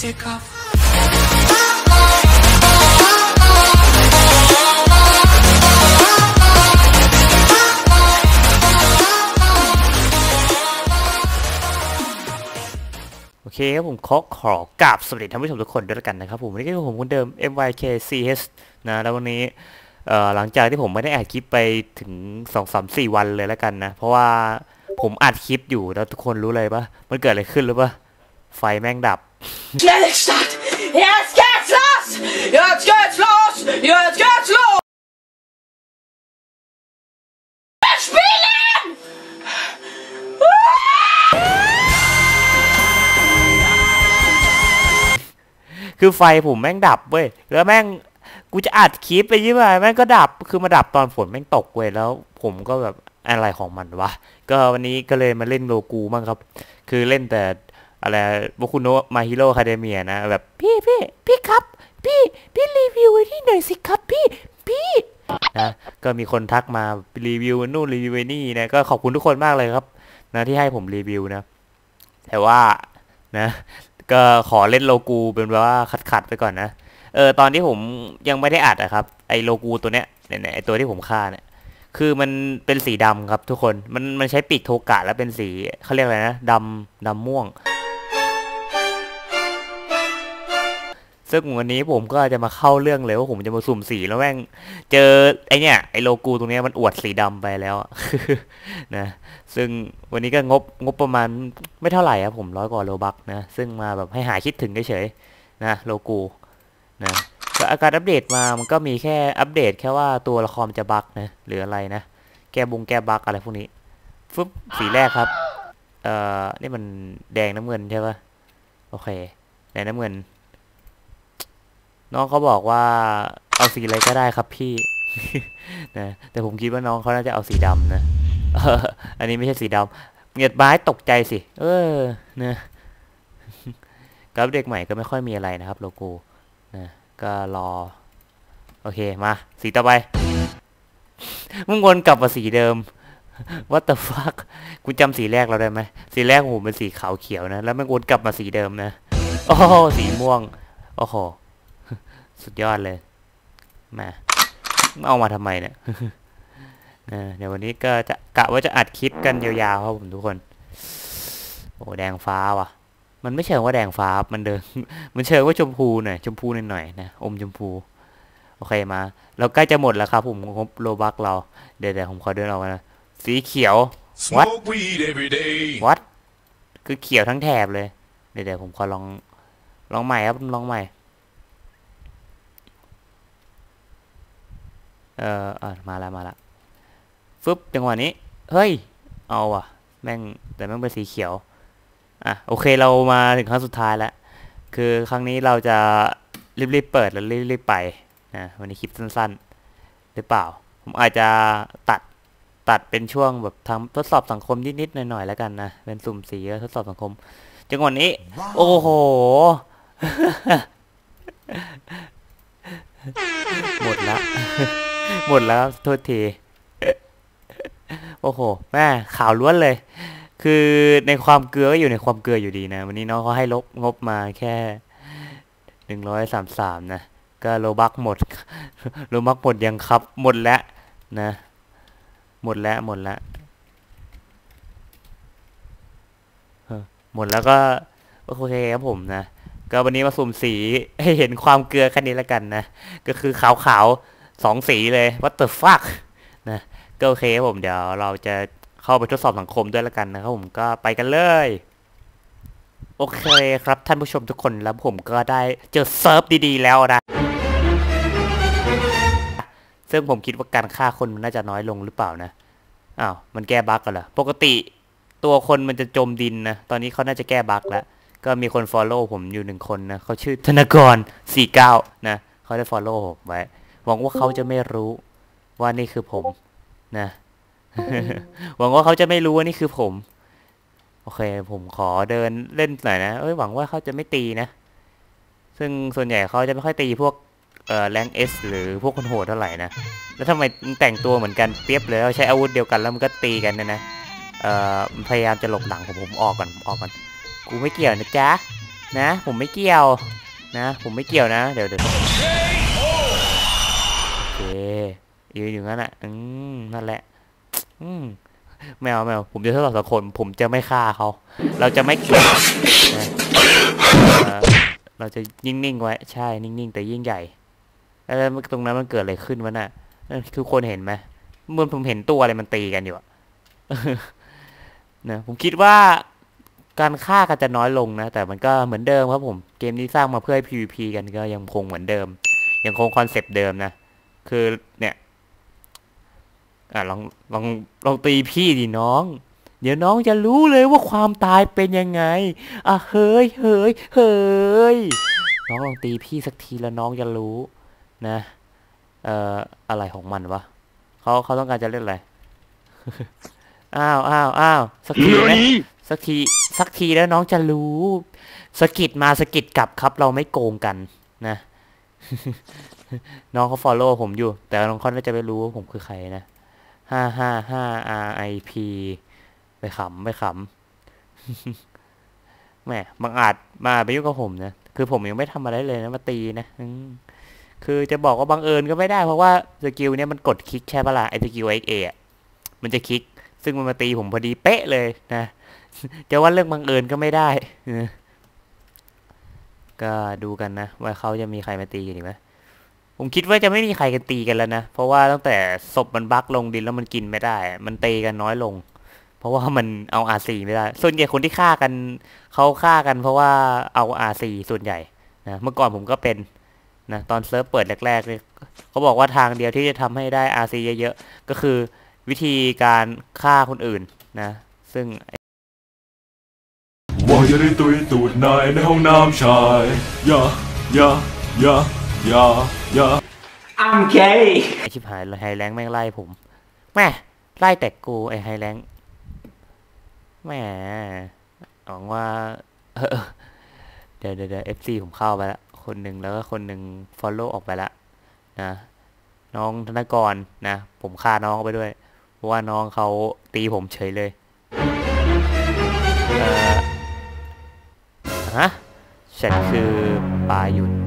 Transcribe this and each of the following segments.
take off. โอเคครับผมขอขอกราบสวัสดีท่านผู้ชมทุกคนด้วยล้วกันนะครับผมวันนี้ก็คือผมคนเดิม MYKCH นะแล้ววันนี้หลังจากที่ผมไม่ได้อัดคลิปไปถึง 2 3 4 วันเลยแล้วกันนะ เพราะว่าผมอัดคลิปอยู่แล้วทุกคนรู้เลยปะมันเกิดอะไรขึ้นหรือปะไฟแม่งดับ Schnellstadt! Jetzt geht's los! Jetzt geht's los! Jetzt geht's los! Wir spielen! คือไฟผมแม่งดับเว้ย แล้วแม่งกูจะอัดคลิปไปยี่ห้อแม่งก็ดับ คือมาดับตอนฝนแม่งตกเว้ย แล้วผมก็แบบอะไรของมันวะ ก็วันนี้ก็เลยมาเล่นโลกูมั่งครับ คือเล่นแต่ อะไรบุคุโนะมาฮิโร่คาเดเมียนะ แบบ พี่พี่พี่ครับ พี่พี่รีวิวไว้ที่หน่อยสิครับพี่พี่นะก็มีคนทักมารีวิวนู่นรีวิวนี่นะก็ขอบคุณทุกคนมากเลยครับ นะที่ให้ผมรีวิวนะ แต่ว่านะ ก็ขอเล่นโลกูเป็นแบบว่าขัดๆไปก่อนนะเออตอนที่ผมยังไม่ได้อัดอะครับ ไอโลกูตัวเนี้ยเนี่ยไอตัวที่ผมฆ่าเนี่ยคือมันเป็นสีดำครับทุกคนมันมันใช้ปีกโทกะแล้วเป็นสีเขาเรียกอะไรนะดำดำม่วง ซึ่งวันนี้ผมก็จะมาเข้าเรื่องเลยว่าผมจะมาสุ่มสีแล้วแม่ง เจอไอเนี่ยไอโลกูตรงเนี้ยมันอวดสีดำไปแล้วนะซึ่งวันนี้ก็งบงบประมาณไม่เท่าไหร่ครับผมร้อยกว่าโลบักนะซึ่งมาแบบให้หายคิดถึงเฉยๆนะโลกูนะก็อาการอัปเดตมามันก็มีแค่อัปเดตแค่ว่าตัวละครจะบักนะหรืออะไรนะแก้บุงแก้บักอะไรพวกนี้ฟึบสีแรกครับเอ่อนี่มันแดงน้ำเงินใช่ปะโอเคแดงน้ำเงิน น้องเขาบอกว่าเอาสีอะไรก็ได้ครับพี่นะแต่ผมคิดว่าน้องเขาน่าจะเอาสีดำนะอันนี้ไม่ใช่สีดำเหยียดไม้ตกใจสิ เออนะกับเด็กใหม่ก็ไม่ค่อยมีอะไรนะครับ โลโก้นะก็รอ โอเคมา สีต่อไปมึงวนกลับมาสีเดิม What the fuck กูจำสีแรกเราได้ไหมสีแรกของผมเป็นสีขาวเขียวนะ แล้วมันวนกลับมาสีเดิมนะ โอ้สีม่วง โอ้โห สุดยอดเลยมาเอามาทำไมเนี่ยเออเดี๋ยววันนี้ก็จะกะว่าจะอัดคลิปกันยาวๆครับผมทุกคน โอ้แดงฟ้าว่ะ มันไม่เชิงว่าแดงฟ้ามันเดินมันเชิงว่าชมพูหน่อยชมพูหน่อยๆนะอมชมพู โอเคมา เราใกล้จะหมดแล้วครับผมงบโลบักเรา เดี๋ยวเดี๋ยวผมขอเดินออกมานะสีเขียว What? Smoke weed every day. วัดคือเขียวทั้งแถบเลยเดี๋ยวเดี๋ยวผมขอลองลองใหม่ครับลองใหม่ เอ่ออมาแล้วมาล้วฟึบจังหวะนี้ เฮ้ย เอาว่ะ แม่งแต่แม่งเป็นสีเขียว อะโอเคเรามาถึงครั้งสุดท้ายแล้ว คือครั้งนี้เราจะรีบๆเปิดแล้วรีบๆไปนะวันนี้คลิปสั้นๆ หรือเปล่า ผมอาจจะตัดตัดเป็นช่วงแบบทำทดสอบสังคมนิดๆหน่อยๆแล้วกันนะเป็นสุ่มสีแล้วทดสอบสังคม จังหวะนี้ โอ้โหหมดละ หมดแล้วโทษทีโอ้โหแม่ข่าวล้วนเลย คือในความเกลือก็อยู่ในความเกลืออยู่ดีนะ วันนี้น้องเขาให้ลบงบมาแค่หนึ่งร้อยสามสามนะก็โลบักหมดโลบักหมดยังครับ หมดแล้วนะ หมดแล้วหมดแล้วหมดแล้วก็โอเคครับผมนะ ก็วันนี้มาสุ่มสีให้เห็นความเกลือแค่นี้แล้วกันนะ ก็คือขาวๆ สองสีเลย what the fuck นะก็โอเคผมเดี๋ยวเราจะเข้าไปทดสอบสังคมด้วยแล้วกันนะครับผมก็ไปกันเลย โอเคครับท่านผู้ชมทุกคนแล้วผมก็ได้เจอเซิร์ฟดีๆแล้วนะซึ่งผมคิดว่าการฆ่าคนมันน่าจะน้อยลงหรือเปล่านะอ้าวมันแก้บั๊กกันเหรอปกติตัวคนมันจะจมดินนะ ตอนนี้เขาน่าจะแก้บั๊กแล้ว ก็มีคน follow ผมอยู่หนึ่งคนนะเขาชื่อธนกร49นะเขาได้ follow ผมไว้ วังว่าเขาจะไม่รู้ว่านี่คือผม นะ หวังว่าเขาจะไม่รู้ว่านี่คือผม โอเค ผมขอเดินเล่นหน่อยนะเอ้ยหวังว่าเขาจะไม่ตีนะ ซึ่งส่วนใหญ่เขาจะไม่ค่อยตีพวกเอ่อแรงเอสหรือพวกคนโหดเท่าไหร่นะ แล้วทำไมมึงแต่งตัวเหมือนกันเปียบเลยแล้วใช้อาวุธเดียวกันแล้วมันก็ตีกันเนะนะเอ่อมันพยายามจะหลบหลังผมผมออกก่อนผมออกก่อนกูไม่เกี่ยวนะจ๊ะนะ ผมไม่เกี่ยวนะ ผมไม่เกี่ยวนะ เดี๋ยวเดี๋ยวโอ เคยืนอยู่งั้นอะ อืมนั่นแหละ อืมแมวแมวผมจะทดสอบสังคน ผมจะไม่ฆ่าเขา เราจะไม่เกลียดเราจะนิ่งๆไว้ ใช่นิ่งๆ แต่ยิ่งใหญ่ แล้วตรงนั้นมันเกิดอะไรขึ้นวะน่ะนั่นทุกคนเห็นไหมเมื่อผมเห็นตัวอะไรมันตีกันอยู่อะนะผมคิดว่าการฆ่ากันจะน้อยลงนะ แต่มันก็เหมือนเดิมครับผม เกมนี้สร้างมาเพื่อให้ PVP กันก็ยังคงเหมือนเดิม ยังคงคอนเซปต์เดิมนะ คือเนี่ยอะลองลองลองตีพี่ดิน้อง เดี๋ยวน้องจะรู้เลยว่าความตายเป็นยังไง อะเฮ้ยเฮ้ยเฮ้ยน้องลองตีพี่สักทีแล้วน้องจะรู้นะ เอ่ออะไรของมันวะเขาเขาต้องการจะเล่นอะไรอ้าวอ้าวอ้าวสักทีไหมสักทีสักทีแล้วน้องจะรู้สะกิดมาสะกิดกลับครับ เราไม่โกงกันนะ น้องเขา follow ผมอยู่ แต่น้องเขาน่าจะไม่รู้ว่าผมคือใครนะห้าห้าห้า R I P ไปขำไปขำแหมบางอาจมาไปยุ่งกับผมนะ คือผมยังไม่ทำอะไรเลยนะมาตีนะคือจะบอกว่าบังเอิญก็ไม่ได้เพราะว่าสกิลเนี้ยมันกดคลิกใช่ปะล่ะไอสกิลเอ็กเอะมันจะคลิก ซึ่งมันมาตีผมพอดีเป๊ะเลยนะจะว่าเรื่องบังเอิญก็ไม่ได้ก็ดูกันนะ ว่าเขาจะมีใครมาตีกันอีกไหม ผมคิดว่าจะไม่มีใครกันตีกันแล้วนะ เพราะว่าตั้งแต่ศพมันบักลงดินแล้วมันกินไม่ได้ มันตีกันน้อยลง เพราะว่ามันเอาอาซีไม่ได้ ส่วนใหญ่คนที่ฆ่ากันเขาฆ่ากัน เพราะว่าเอาอาซีส่วนใหญ่นะเมื่อก่อนผมก็เป็นนะตอนเซิร์ฟเปิดแรกๆเนี่ยเขาบอกว่าทางเดียวที่จะทำให้ได้อาซีเยอะๆก็คือวิธีการฆ่าคนอื่นนะ ซึ่งว่าจะได้ตุยตูดนายในห้องน้ำชาย อย่า อย่า อย่า ยาอย่า I'm gay ไอชิบหายเลยไฮแรงค์แม่งไล่ผมแม่ไล่แต่กูไอไฮแรงค์แม่หวังว่าเดี๋ยวเดี๋ยวเดี๋ยว FC ผมเข้าไปละคนหนึ่งแล้วก็คนหนึ่ง follow ออกไปละนะน้องธนกรนะ ผมฆ่าน้องไปด้วย เพราะว่าน้องเขาตีผมเฉยเลยเออฮะฉันคือปลาหยุด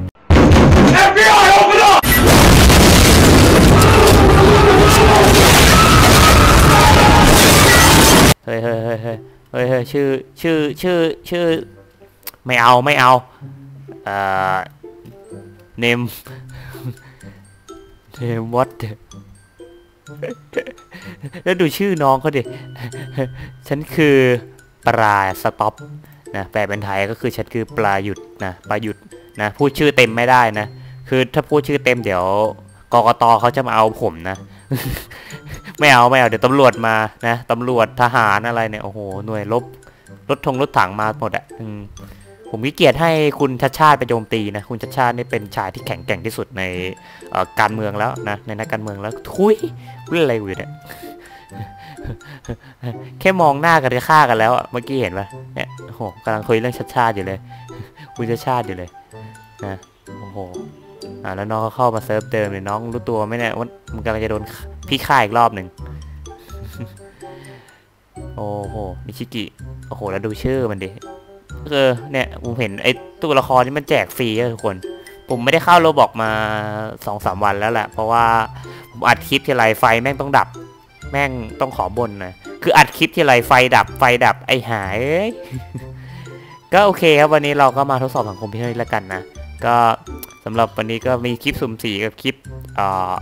ชื่อชื่อชื่อชื่อ ไม่เอาไม่เอาเอ่อเนมเนมวัดแล้วดูชื่อน้องเขาดิฉันคือปลาสต็อปนะแปลเป็นไทยก็คือฉันคือปลาหยุดนะปลาหยุดนะพูดชื่อเต็มไม่ได้นะ คือถ้าพูดชื่อเต็มเดี๋ยวกกตเขาจะมาเอาผมนะ ไม่เอาไม่เอาเดี๋ยวตำรวจมานะตำรวจทหารอะไรเนี่ยโอ้โหหน่วยรบรถทงรถถังมาหมดอะอืมผมขี้เกียจให้คุณชัดชาติไปโจมตีนะคุณชัดชาตินี่เป็นชายที่แข็งแกร่งที่สุดในการเมืองแล้วนะในนักการเมืองแล้วทุยเรื่องอะไรอยู่เนี่ยแค่มองหน้ากันจะฆ่ากันแล้วอะเมื่อกี้เห็นปะเนี่ยโอ้โหกำลังคุยเรื่องชัดชาติอยู่เลยคุยชัดชาติอยู่เลยนะโอ้โหอ่าแล้วน้องก็เข้ามาเซิร์ฟเดิมเลยน้องรู้ตัวไหมเนี่ยว่ามันกำลังจะโดน พี่ฆ่าอีกรอบหนึ่ง โอ้โห มิชิกิ โอ้โห แล้วดูชื่อมันดิ เออ เนี่ยผมเห็นไอ้ตัวละครนี่มันแจกฟรีอะทุกคน ผมไม่ได้เข้าโรบอกมาสองสามวันแล้วแหละ เพราะว่าผมอัดคลิปทีไรไฟแม่งต้องดับ แม่งต้องขอบนนะคืออัดคลิปทีไรไฟดับ ไฟดับ ไอ้หายเอ้ยก็โอเคครับวันนี้เราก็มาทดสอบสังคมเพียงเท่านี้แล้วกันนะ ก็สำหรับวันนี้ก็มีคลิปสุ่มสีกับคลิป เอ่อ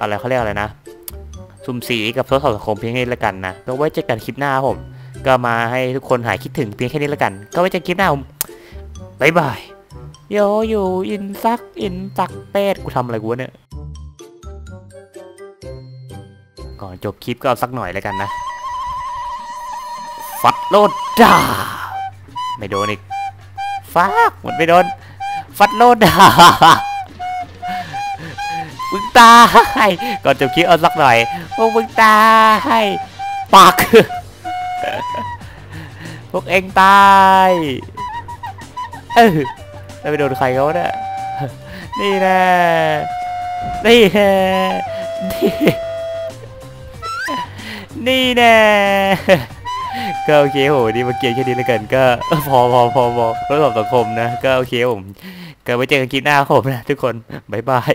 อะไรเขาเรียกอะไรนะ สุ่มสีกับทดสอบสังคมเพียงแค่นี้ล้วกันนะก็ไว้เจอกันคลิปหน้าครับผม ก็มาให้ทุกคนหายคิดถึงเพียงแค่นี้ล้วกัน ก็ไว้เจอกันคลิปหน้าผมบายบายโยอยู่อินซักอินซักเป็ดกูทำอะไรกูเนี่ยก่อนจบคลิปก็เอาสักหน่อยแล้วกันนะ ฟัดโลดด่า ไม่โดนอีก ฟักหมดไม่โดน ฟัดโลดด่า มึงตายก่อนจบคลิปเอาสักหน่อยพวกมึงตายปักพวกเองตายเออแล้วไปโดนใครเขาเนี่ยนี่แน่นี่แน่นี่นี่แน่ก็โอเคโหดีมาเกียแค่นี้แล้วกันก็พอพอพอพอทดสอบสังคมนะ ก็โอเคผมก็ไว้เจอกันคลิปหน้าครับผมนะทุกคน บ๊ายบาย